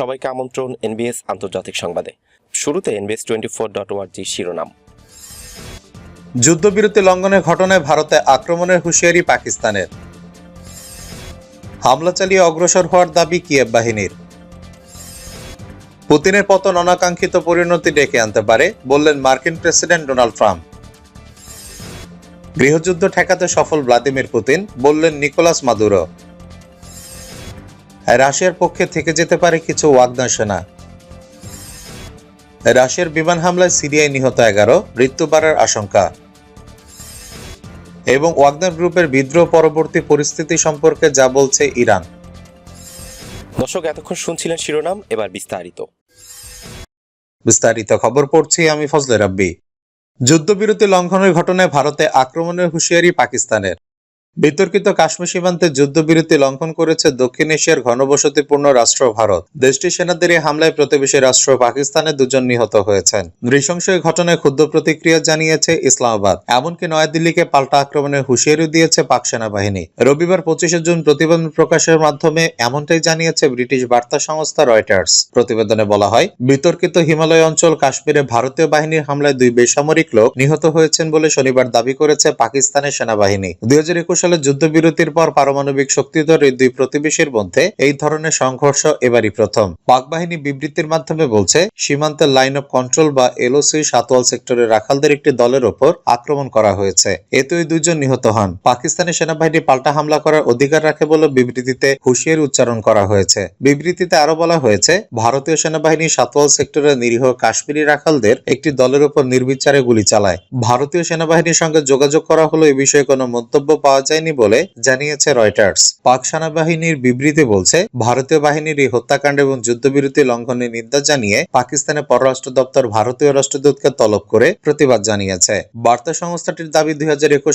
সবাইকে আমন্ত্রণ এনবিএস আন্তর্জাতিক সংবাদে। শুরুতে এনবিএস টোয়েন্টি ফোর ডট ওয়ার্জি শিরোনাম। যুদ্ধবিরতি লঙ্ঘনের ঘটনায় ভারতে আক্রমণের হুঁশিয়ারি পাকিস্তানের। হামলা চালিয়ে অগ্রসর হওয়ার দাবি কিয়েভ বাহিনীর। পুতিনের পতন অনাকাঙ্ক্ষিত পরিণতি ডেকে আনতে পারে, বললেন মার্কিন প্রেসিডেন্ট ডোনাল্ড ট্রাম্প। গৃহযুদ্ধ ঠেকাতে সফল ভ্লাদিমির পুতিন, বললেন নিকোলাস মাদুরো। রাশিয়ার পক্ষে থেকে যেতে পারে কিছু ওয়াগনার সেনা। রাশিয়ার বিমান হামলায় সিরিয়ায় নিহত এগারো মৃত্যু বাড়ার আশঙ্কা। এবং ওয়াগনার গ্রুপের বিদ্রোহ পরবর্তী পরিস্থিতি সম্পর্কে যা বলছে ইরান। দর্শক এতক্ষণ শুনছিলেন শিরোনাম এবার বিস্তারিত। বিস্তারিত খবর পড়ছি আমি ফজলে রাব্বি। যুদ্ধবিরতি লঙ্ঘনের ঘটনায় ভারতে আক্রমণের হুঁশিয়ারি পাকিস্তানের। বিতর্কিত কাশ্মীর সীমান্তে যুদ্ধবিরতি লঙ্ঘন করেছে দক্ষিণ এশিয়ার ঘনবসতিপূর্ণ রাষ্ট্র ভারত। দেশটির সেনাদের এই হামলায় প্রতিবেশী রাষ্ট্র পাকিস্তানে দুজন নিহত হয়েছেন। নৃশংস এই ঘটনায় ক্ষুদ্র প্রতিক্রিয়া জানিয়েছে ইসলামাবাদ। এমনকি নয়াদিল্লিকে পাল্টা আক্রমণের হুঁশিয়ারি দিয়েছে পাক সেনাবাহিনী। রবিবার পঁচিশে জুন প্রতিবেদন প্রকাশের মাধ্যমে এমনটাই জানিয়েছে ব্রিটিশ বার্তা সংস্থা রয়টার্স। প্রতিবেদনে বলা হয়, বিতর্কিত হিমালয় অঞ্চল কাশ্মীরে ভারতীয় বাহিনীর হামলায় দুই বেসামরিক লোক নিহত হয়েছেন বলে শনিবার দাবি করেছে পাকিস্তানের সেনাবাহিনী। দুই হাজার একুশ সালে যুদ্ধবিরতির পর পারমাণবিক শক্তিধর এই দুই প্রতিবেশীর মধ্যে এই ধরনের সংঘর্ষ এবারই প্রথম। পাক বাহিনী বিবৃতির মাধ্যমে বলছে, সীমান্তের লাইন অফ কন্ট্রোল বা এলওসি সাতওয়াল সেক্টরের রাখালদের একটি দলের ওপর আক্রমণ করা হয়েছে। এতে ওই দুইজন নিহত হন। পাকিস্তানি সেনাবাহিনী পাল্টা হামলা করার অধিকার রাখে বলে বিবৃতিতে হুঁশিয়ারি উচ্চারণ করা হয়েছে। বিবৃতিতে আরও বলা হয়েছে, ভারতীয় সেনাবাহিনী সাতওয়াল সেক্টরের নিরীহ কাশ্মীরি রাখালদের একটি দলের উপর নির্বিচারে গুলি চালায়। ভারতীয় সেনাবাহিনীর সঙ্গে যোগাযোগ করা হলো এ বিষয়ে কোনো মন্তব্য পাওয়া যায়নি বলে জানিয়েছে রয়টার্স। পাক সেনাবাহিনীর বিবৃতি বলছে, ভারতীয় বাহিনীর এই হত্যাকাণ্ড এবং যুদ্ধবিরতি লঙ্ঘনের নিন্দা জানিয়ে পাকিস্তানের পররাষ্ট্র দপ্তর ভারতীয় রাষ্ট্রদূতকে তলব করে প্রতিবাদ জানিয়েছে। বার্তা সংস্থাটির দাবি, দুই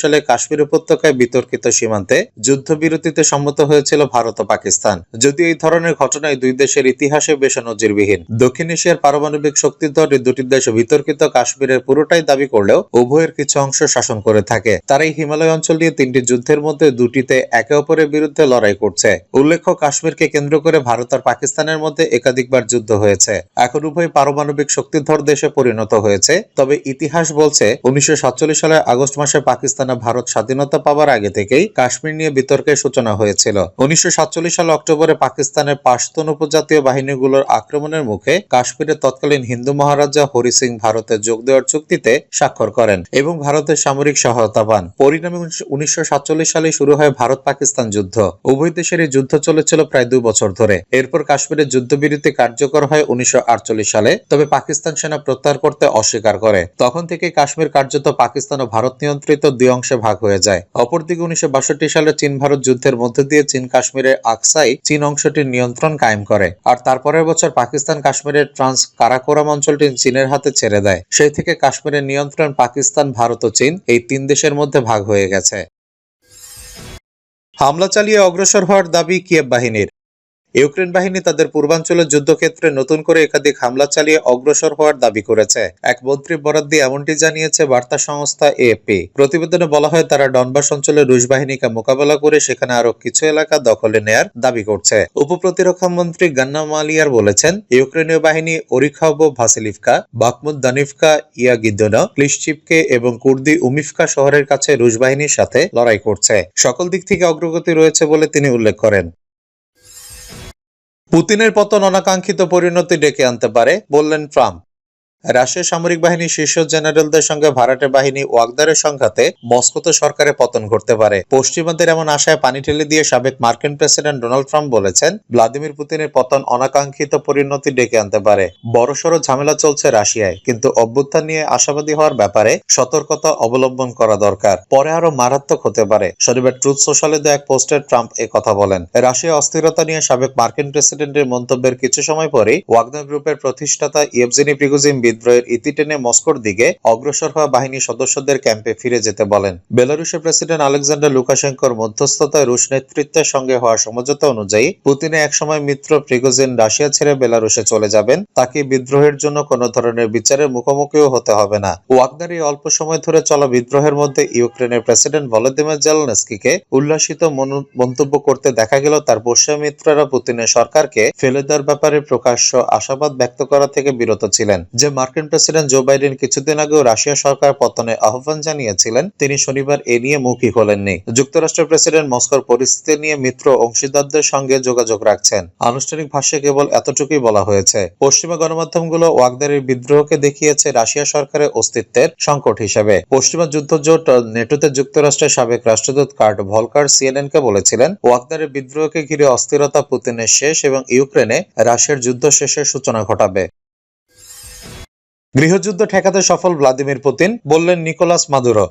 সালে কাশ্মীর উপত্যকায় বিতর্কিত সীমান্তে যুদ্ধবিরতিতে সম্মত হয়েছিল ভারত ও পাকিস্তান। যদিও এই ধরনের ঘটনায় দুই দেশের ইতিহাসে বেশ নজিরবিহীন। দক্ষিণ এশিয়ার পারমাণবিক শক্তিধর এই দুটি দেশ বিতর্কিত কাশ্মীরের পুরোটাই দাবি করলেও উভয়ের কিছু অংশ শাসন করে থাকে। তারা এই হিমালয় অঞ্চল নিয়ে তিনটি যুদ্ধের মধ্যে দুটিতে একে অপরের বিরুদ্ধে লড়াই করছে। উল্লেখ্য, কাশ্মীরকে কেন্দ্র করে ভারত আর পাকিস্তানের মধ্যে একাধিকবার যুদ্ধ হয়েছে। এখন উভয় পারমাণবিক শক্তিধর দেশে পরিণত হয়েছে। তবে ইতিহাস বলছে, উনিশশো সালের আগস্ট মাসে পাকিস্তানে ভারত স্বাধীনতা পাওয়ার আগে থেকেই কাশ্মীর নিয়ে বিতর্কের সূচনা হয়েছিল। উনিশশো সালে অক্টোবরে পাকিস্তানের পাশতুন উপজাতীয় বাহিনীগুলোর আক্রমণের মুখে কাশ্মীরের তৎকালীন হিন্দু মহারাজা হরি সিং ভারতে যোগ দেওয়ার চুক্তিতে স্বাক্ষর করেন এবং ভারতের সামরিক সহায়তা পান। পরিণামে উনিশশো সালে শুরু হয় ভারত পাকিস্তান যুদ্ধ। উভয় দেশের এই যুদ্ধ চলেছিল প্রায় দুই বছর ধরে। এরপর কাশ্মীরের যুদ্ধবিরতি কার্যকর হয় উনিশশো আটচল্লিশ সালে, তবে পাকিস্তান সেনা প্রত্যাহার করতে অস্বীকার করে। তখন থেকে কাশ্মীর কার্যত পাকিস্তান ও ভারত নিয়ন্ত্রিত দুই অংশে ভাগ হয়ে যায়। অপরদিকে উনিশশো সালে চীন ভারত যুদ্ধের মধ্যে দিয়ে চীন কাশ্মীরের আকসাই চীন অংশটির নিয়ন্ত্রণ কায়েম করে। আর তারপরের বছর পাকিস্তান কাশ্মীরের ট্রান্স কারাকোরাম অঞ্চলটি চীনের হাতে ছেড়ে দেয়। সেই থেকে কাশ্মীরের নিয়ন্ত্রণ পাকিস্তান, ভারত ও চীন এই তিন দেশের মধ্যে ভাগ হয়ে গেছে। হামলা চালিয়ে অগ্রসর হওয়ার দাবি কিয়েব বাহিনীর। ইউক্রেন বাহিনী তাদের পূর্বাঞ্চলের যুদ্ধক্ষেত্রে নতুন করে একাধিক হামলা চালিয়ে অগ্রসর হওয়ার দাবি করেছে। এক মন্ত্রী বরাদ দিয়ে এমনটি জানিয়েছে বার্তা সংস্থা এএপি। প্রতিবেদনে বলা হয়, তারা ডনবাস অঞ্চলে রুশ বাহিনীকে মোকাবেলা করে সেখানে আরও কিছু এলাকা দখলে নেয়ার দাবি করছে। উপপ্রতিরক্ষা মন্ত্রী গান্না মালিয়ার বলেছেন, ইউক্রেনীয় বাহিনী ওরিখাবো ভাসিলিফকা বাকমুদ দানিফকা ইয়াগিদোনা ক্লিশচিপকে এবং কুর্দি উমিফকা শহরের কাছে রুশ বাহিনীর সাথে লড়াই করছে। সকল দিক থেকে অগ্রগতি রয়েছে বলে তিনি উল্লেখ করেন। পুতিনের পতন অনাকাঙ্ক্ষিত পরিণতি ডেকে আনতে পারে বললেন ট্রাম্প। রাশিয়ার সামরিক বাহিনীর শীর্ষ জেনারেলদের সঙ্গে ভাড়াটে বাহিনী ওয়াগদারের সংঘাতে মস্কোতে সরকারে পতন ঘটতে পারে। পশ্চিমাদের এমন আশায় পানি ঠেলে দিয়ে সাবেক মার্কিন প্রেসিডেন্ট ডোনাল্ড ট্রাম্প বলেছেন, ভ্লাদিমির পুতিনের পতন অনাকাঙ্ক্ষিত পরিণতি ডেকে আনতে পারে। বড়সড় ঝামেলা চলছে রাশিয়ায়, কিন্তু অভ্যুত্থান নিয়ে আশাবাদী হওয়ার ব্যাপারে সতর্কতা অবলম্বন করা দরকার। পরে আরও মারাত্মক হতে পারে, শনিবার ট্রুথ সোশ্যালে দেওয়া এক পোস্টে ট্রাম্প এ কথা বলেন। রাশিয়া অস্থিরতা নিয়ে সাবেক মার্কিন প্রেসিডেন্টের মন্তব্যের কিছু সময় পরেই ওয়াগনার গ্রুপের প্রতিষ্ঠাতা ইয়েভজেনি প্রিগোজিন বিদ্রোহের ইতি টেনে মস্কোর দিকে অগ্রসর হওয়া বাহিনীর সদস্যদের ক্যাম্পে ফিরে যেতে বলেন। বেলারুশের প্রেসিডেন্ট আলেকজান্ডার লুকাশেঙ্কোর মধ্যস্থতায় রুশ নেতৃত্বের সঙ্গে হওয়া সমঝোতা অনুযায়ী পুতিনে একসময় মিত্র প্রিগোজিন রাশিয়া ছেড়ে বেলারুশে চলে যাবেন। তাকে বিদ্রোহের জন্য কোনো ধরনের বিচারের মুখোমুখিও হতে হবে না। ওয়াগনার অল্প সময় ধরে চলা বিদ্রোহের মধ্যে ইউক্রেনের প্রেসিডেন্ট ভলোদিমির জেলনেস্কিকে উল্লাসিত মনো- মন্তব্য করতে দেখা গেল তার পশ্চিমা মিত্ররা পুতিনের সরকারকে ফেলে দেওয়ার ব্যাপারে প্রকাশ্য আশাবাদ ব্যক্ত করা থেকে বিরত ছিলেন। যে মার্কিন প্রেসিডেন্ট জো বাইডেন কিছুদিন আগেও রাশিয়া সরকার পতনে আহ্বান জানিয়েছিলেন। তিনি শনিবার এ নিয়ে মুখই খোলেননি যুক্তরাষ্ট্রের প্রেসিডেন্ট মস্কোর পরিস্থিতি নিয়ে মিত্র অংশীদারদের সঙ্গে যোগাযোগ রাখছেন। আনুষ্ঠানিক ভাষ্যে কেবল এতটুকুই বলা হয়েছে। পশ্চিমা গণমাধ্যমগুলো ওয়াগদারের বিদ্রোহকে দেখিয়েছে রাশিয়া সরকারের অস্তিত্বের সংকট হিসেবে। পশ্চিমা যুদ্ধজোট নেটোতে যুক্তরাষ্ট্রের সাবেক রাষ্ট্রদূত কার্ট ভলকার সিএনএন কে বলেছিলেন ওয়াগদারের বিদ্রোহকে ঘিরে অস্থিরতা পুতিনের শেষ এবং ইউক্রেনে রাশিয়ার যুদ্ধ শেষের সূচনা ঘটাবে। গৃহযুদ্ধ ঠেকাতে সফল ভ্লাদিমির পুতিন বললেন নিকোলাস মাদুরো।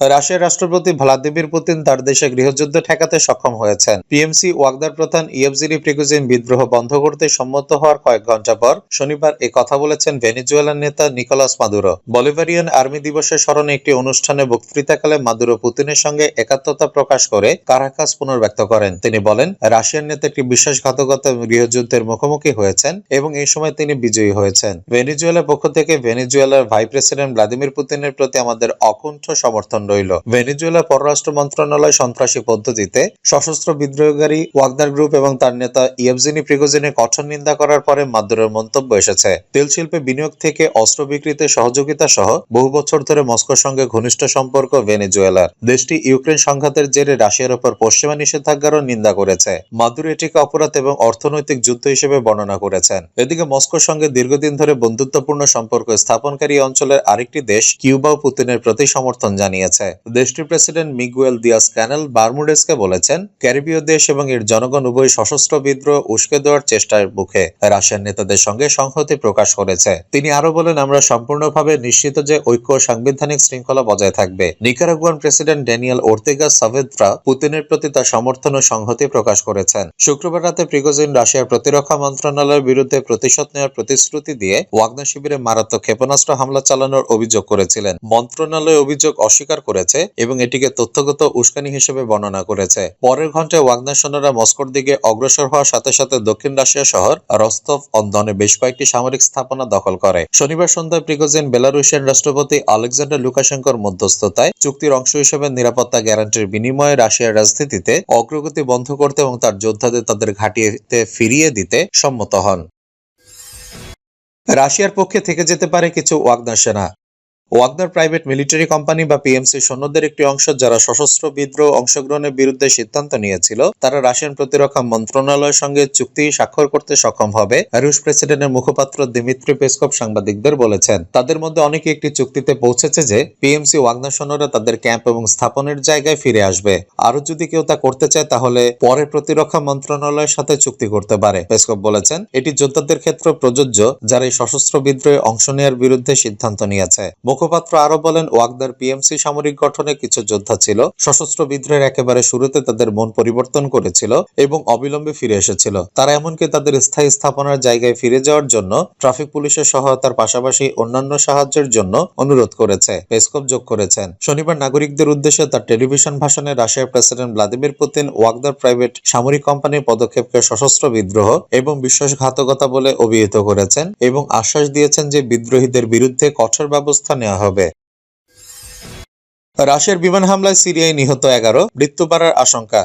রাশিয়ার রাষ্ট্রপতি ভ্লাদিমির পুতিন তার দেশে গৃহযুদ্ধ ঠেকাতে সক্ষম হয়েছেন। পিএমসি ওয়াগদার প্রধান ইএফজিরি প্রিগুজিন বিদ্রোহ বন্ধ করতে সম্মত হওয়ার কয়েক ঘণ্টা পর শনিবার এ কথা বলেছেন ভেনিজুয়েলার নেতা নিকোলাস মাদুরো। বলিভারিয়ান আর্মি দিবসের স্মরণে একটি অনুষ্ঠানে বক্তৃতাকালে মাদুরো পুতিনের সঙ্গে একাত্মতা প্রকাশ করে কারাকাস পুনর্ব্যক্ত করেন। তিনি বলেন, রাশিয়ার নেতা একটি বিশ্বাসঘাতকতা গৃহযুদ্ধের মুখোমুখি হয়েছেন এবং এই সময় তিনি বিজয়ী হয়েছেন। ভেনিজুয়েলার পক্ষ থেকে ভেনেজুয়েলার ভাই প্রেসিডেন্ট ভ্লাদিমির পুতিনের প্রতি আমাদের অকুণ্ঠ সমর্থন রইল। ভেনেজুয়েলার পররাষ্ট্র মন্ত্রণালয় সন্ত্রাসী পদ্ধতিতে সশস্ত্র বিদ্রোহকারী ওয়াগদার গ্রুপ এবং তার নেতা ইয়েভজিনি প্রিগোজিনের কঠোর নিন্দা করার পরে মাদুরের মন্তব্য এসেছে। তেল শিল্পে বিনিয়োগ থেকে অস্ত্র বিক্রিতে সহযোগিতা সহ বহু বছর ধরে মস্কোর সঙ্গে ঘনিষ্ঠ সম্পর্ক ভেনেজুয়েলার। দেশটি ইউক্রেন সংঘাতের জেরে রাশিয়ার উপর পশ্চিমা নিষেধাজ্ঞারও নিন্দা করেছে। মাদুর এটিকে অপরাধ এবং অর্থনৈতিক যুদ্ধ হিসেবে বর্ণনা করেছেন। এদিকে মস্কোর সঙ্গে দীর্ঘদিন ধরে বন্ধুত্বপূর্ণ সম্পর্ক স্থাপনকারী অঞ্চলের আরেকটি দেশ কিউবাও পুতিনের প্রতি সমর্থন জানিয়েছে। দেশটির প্রেসিডেন্ট মিগুয়েল দিয়াস ক্যানেল বার্মুডেসকে বলেছেন, ক্যারিবীয় দেশ এবং এর জনগণ উভয় সশস্ত্র বিদ্রোহ উস্কে দেওয়ার চেষ্টার মুখে। রাশিয়ান নেতাদের সঙ্গে সংহতি প্রকাশ করেছে। তিনি আরও বলেন, আমরা সম্পূর্ণভাবে নিশ্চিত যে ঐক্য সাংবিধানিক শৃঙ্খলা বজায় থাকবে। Nicaraguan president Daniel Ortega Saavedra পুতিনের প্রতি তার সমর্থন ও সংহতি প্রকাশ করেছেন। শুক্রবার রাতে প্রিগোজিন রাশিয়ার প্রতিরক্ষা মন্ত্রণালয়ের বিরুদ্ধে প্রতিশোধ নেওয়ার প্রতিশ্রুতি দিয়ে ওয়াগনা শিবিরে মারাত্মক ক্ষেপণাস্ত্র হামলা চালানোর অভিযোগ করেছিলেন। মন্ত্রণালয় অভিযোগ অস্বীকার করেছে এবং এটিকে তথ্যগত উস্কানি হিসেবে বর্ণনা করেছে। পরের ঘন্টায় ওয়াগনা সৈন্যরা মস্কোর দিকে অগ্রসর হওয়ার সাথে সাথে দক্ষিণ রাশিয়া শহর রস্তভ অন দনে বেশ কয়েকটি সামরিক স্থাপনা দখল করে। শনিবার সন্ধ্যায় প্রিগোজিন বেলারুশিয়ান রাষ্ট্রপতি আলেকজান্ডার লুকাশেঙ্কোর মধ্যস্থতায় চুক্তির অংশ হিসেবে নিরাপত্তা গ্যারান্টির বিনিময়ে রাশিয়ার রাজনীতিতে অগ্রগতি বন্ধ করতে এবং তার যোদ্ধাদের তাদের ঘাঁটিতে ফিরিয়ে দিতে সম্মত হন। রাশিয়ার পক্ষে থেকে যেতে পারে কিছু ওয়াগনার সেনা। ওয়াগনার প্রাইভেট মিলিটারি কোম্পানি বা পিএমসি সৈন্যদের একটি অংশ যারা সশস্ত্র বিদ্রোহ অংশগ্রহণের বিরুদ্ধে সিদ্ধান্ত নিয়েছিল, তারা রাশিয়ান প্রতিরক্ষা মন্ত্রণালয়ের সঙ্গে চুক্তি স্বাক্ষর করতে সক্ষম হবে, রুশ প্রেসিডেন্টের মুখপাত্র দিমিত্রি পেসকপ সাংবাদিকদের বলেছেন। তাদের মধ্যে অনেকে একটি চুক্তিতে পৌঁছেছে যে, পিএমসি ওয়াগনার সৈন্যরা তাদের ক্যাম্প এবং স্থাপনের জায়গায় ফিরে আসবে। আরও যদি কেউ তা করতে চায়, তাহলে পরে প্রতিরক্ষা মন্ত্রণালয়ের সাথে চুক্তি করতে পারে পেসকপ বলেছেন। এটি যোদ্ধাদের ক্ষেত্রে প্রযোজ্য, যারা এই সশস্ত্র বিদ্রোহে অংশ নেওয়ার বিরুদ্ধে সিদ্ধান্ত নিয়েছে। মুখপাত্র আরও বলেন ওয়াগদার পিএমসি সামরিক গঠনে কিছু যোদ্ধা ছিল, সশস্ত্র বিদ্রোহের একেবারে শুরুতে তাদের মন পরিবর্তন করেছিল এবং অবিলম্বে ফিরে এসেছিল। তারা এমনকি তাদের স্থায়ী স্থাপনার জায়গায় ফিরে যাওয়ার জন্য ট্রাফিক পুলিশের সহায়তার পাশাপাশি অন্যান্য সাহায্যের জন্য অনুরোধ করেছে, পেসকপ যোগ করেছেন। শনিবার নাগরিকদের উদ্দেশ্যে তার টেলিভিশন ভাষণে রাশিয়ার president Vladimir Putin Wagner private সামরিক কোম্পানির পদক্ষেপকে সশস্ত্র বিদ্রোহ এবং বিশ্বাসঘাতকতা বলে অভিহিত করেছেন এবং আশ্বাস দিয়েছেন যে বিদ্রোহীদের বিরুদ্ধে কঠোর ব্যবস্থা নেওয়া হবে। রাশিয়ার বিমান হামলায় সিরিয়ায় নিহত এগারো মৃত্যু বাড়ার আশঙ্কা।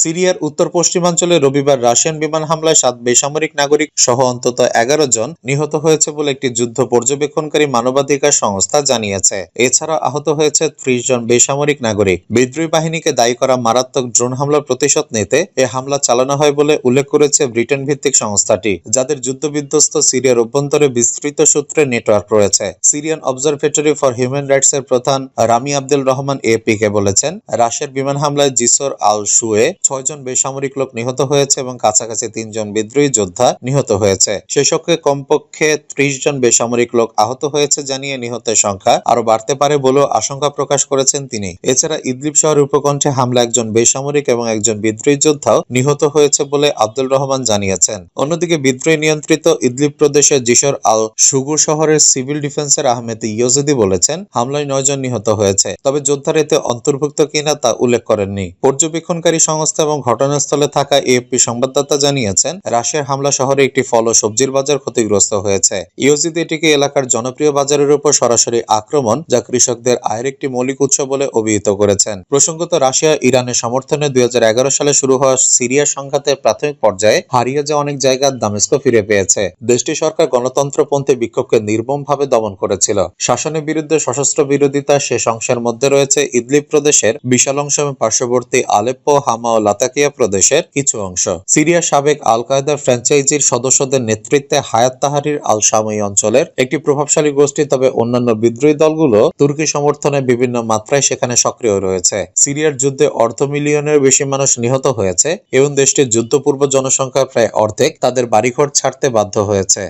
সিরিয়ার উত্তর পশ্চিমাঞ্চলে রবিবার রাশিয়ান বিমান হামলায় সাত বেসামরিক নাগরিক সহ অন্তত এগারো জন নিহত হয়েছে বলে একটি যুদ্ধ পর্যবেক্ষণকারী মানবাধিকার সংস্থা জানিয়েছে। এছাড়া আহত হয়েছে ত্রিশ জন বেসামরিক নাগরিক। বিদ্রোহী বাহিনীকে দায়ী করা মারাত্মক ড্রোন হামলার প্রতিশোধ নিতে এ হামলা চালানো হয় বলে উল্লেখ করেছে ব্রিটেন ভিত্তিক সংস্থাটি, যাদের যুদ্ধবিধ্বস্ত সিরিয়ার অভ্যন্তরে বিস্তৃত সূত্রে নেটওয়ার্ক রয়েছে। Syrian observatory for human rights এর প্রধান রামি আব্দুল রহমান এপি কে বলেছেন, রাশিয়ার বিমান হামলায় জিসর আল শুয়ে ছয়জন বেসামরিক লোক নিহত হয়েছে এবং কাছাকাছি তিনজন বিদ্রোহী যোদ্ধা নিহত হয়েছে। সঙ্গে কমপক্ষে ত্রিশ জন বেসামরিক লোক আহত হয়েছে জানিয়ে নিহতের সংখ্যা আরও বাড়তে পারে বলেও আশঙ্কা প্রকাশ করেছেন তিনি। এছাড়া ইদলিপ শহরের উপকণ্ঠে হামলা একজন বেসামরিক এবং একজন বিদ্রোহী যোদ্ধাও নিহত হয়েছে বলে আব্দুল রহমান জানিয়েছেন। অন্যদিকে বিদ্রোহী নিয়ন্ত্রিত ইদলিপ প্রদেশের জিশর আল সুগুর শহরের সিভিল ডিফেন্সের আহমেদ ইয়োজিদি বলেছেন, হামলায় নয়জন নিহত হয়েছে, তবে যোদ্ধার এতে অন্তর্ভুক্ত কিনা তা উল্লেখ করেননি। পর্যবেক্ষণকারী সংস্থা এবং ঘটনাস্থলে থাকা এএফপি সংবাদদাতা জানিয়েছেন রাশিয়ার হামলা শহরে একটি ফল ও সবজির বাজার ক্ষতিগ্রস্ত হয়েছে। ইয়োজিদি এটিকে এলাকার জনপ্রিয় বাজারের উপর সরাসরি আক্রমণ, যা কৃষকদের আয়ের একটি মৌলিক উৎস বলে অভিহিত করেছেন। প্রসঙ্গত, রাশিয়া ইরানের সমর্থনে দুই সালে শুরু হওয়া সিরিয়া সংঘাতের প্রাথমিক পর্যায়ে হারিয়ে যাওয়া অনেক জায়গা দামেস্কো ফিরে পেয়েছে। দেশটি সরকার গণতন্ত্রপন্থী বিক্ষোভকে নির্মমভাবে দমন করেছিল। শাসনের বিরুদ্ধে সশস্ত্র বিরোধিতা শেষ অংশের মধ্যে রয়েছে ইদলিব প্রদেশের বিশাল অংশ পার্শ্ববর্তী আলেপ্পো হামা লাতাকিয়া প্রদেশের কিছু অংশ। সিরিয়ার সাবেক আল কায়দার ফ্র্যাঞ্চাইজির সদস্যদের নেতৃত্বে হায়াত তাহারির আল শামী অঞ্চলের একটি প্রভাবশালী গোষ্ঠী, তবে অন্যান্য বিদ্রোহী দলগুলো তুর্কি সমর্থনে বিভিন্ন মাত্রায় সেখানে সক্রিয় রয়েছে। সিরিয়ার যুদ্ধে অর্ধ মিলিয়নের বেশি মানুষ নিহত হয়েছে, এবং দেশটির যুদ্ধপূর্ব জনসংখ্যার প্রায় অর্ধেক তাদের বাড়িঘর ছাড়তে বাধ্য হয়েছে।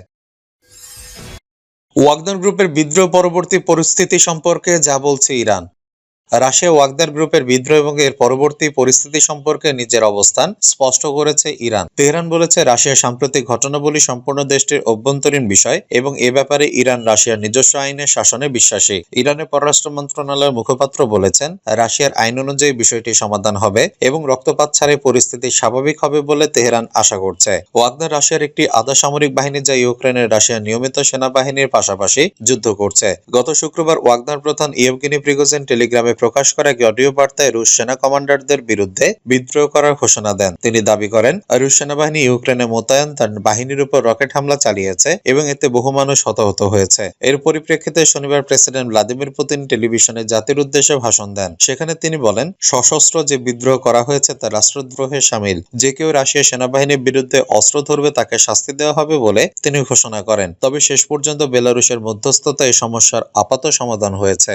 ওয়াগনার গ্রুপের বিদ্রোহ পরবর্তী পরিস্থিতি সম্পর্কে যা বলছে ইরান। রাশিয়া ওয়াগদার গ্রুপের বিদ্রোহ এবং এর পরবর্তী পরিস্থিতি সম্পর্কে নিজের অবস্থান স্পষ্ট করেছে ইরান। তেহরান বলেছে রাশিয়ার সাম্প্রতিক ঘটনাবলী সম্পূর্ণ দেশটির অভ্যন্তরীণ বিষয় এবং এ ব্যাপারে ইরান রাশিয়ার নিজস্ব আইনের শাসনে বিশ্বাসী। ইরানের পররাষ্ট্র মন্ত্রণালয়ের মুখপাত্র বলেছেন, রাশিয়ার আইন অনুযায়ী বিষয়টি সমাধান হবে এবং রক্তপাত ছাড়াই পরিস্থিতি স্বাভাবিক হবে বলে তেহরান আশা করছে। ওয়াগনার রাশিয়ার একটি আধা সামরিক বাহিনী যা ইউক্রেনের রাশিয়ার নিয়মিত সেনাবাহিনীর পাশাপাশি যুদ্ধ করছে। গত শুক্রবার ওয়াগনার প্রধান ইয়েভগেনি প্রিগোজেন টেলিগ্রামে প্রকাশ করা এক অডিও বার্তায় রুশ সেনা কমান্ডারদের বিরুদ্ধে বিদ্রোহ করার ঘোষণা দেন। তিনি দাবি করেন, রুশ সেনাবাহিনী ইউক্রেনে মোতায়েন, তার বাহিনীর উপর রকেট হামলা চালিয়েছে এবং এতে বহু মানুষ হতাহত হয়েছে। এর পরিপ্রেক্ষিতে শনিবার প্রেসিডেন্ট ভ্লাদিমির পুতিন টেলিভিশনে জাতির উদ্দেশ্যে ভাষণ দেন। সেখানে তিনি বলেন, সশস্ত্র যে বিদ্রোহ করা হয়েছে তা রাষ্ট্রদ্রোহে সামিল। যে কেউ রাশিয়া সেনাবাহিনীর বিরুদ্ধে অস্ত্র ধরবে তাকে শাস্তি দেওয়া হবে বলে তিনি ঘোষণা করেন। তবে শেষ পর্যন্ত বেলারুশের মধ্যস্থতা এই সমস্যার আপাত সমাধান হয়েছে।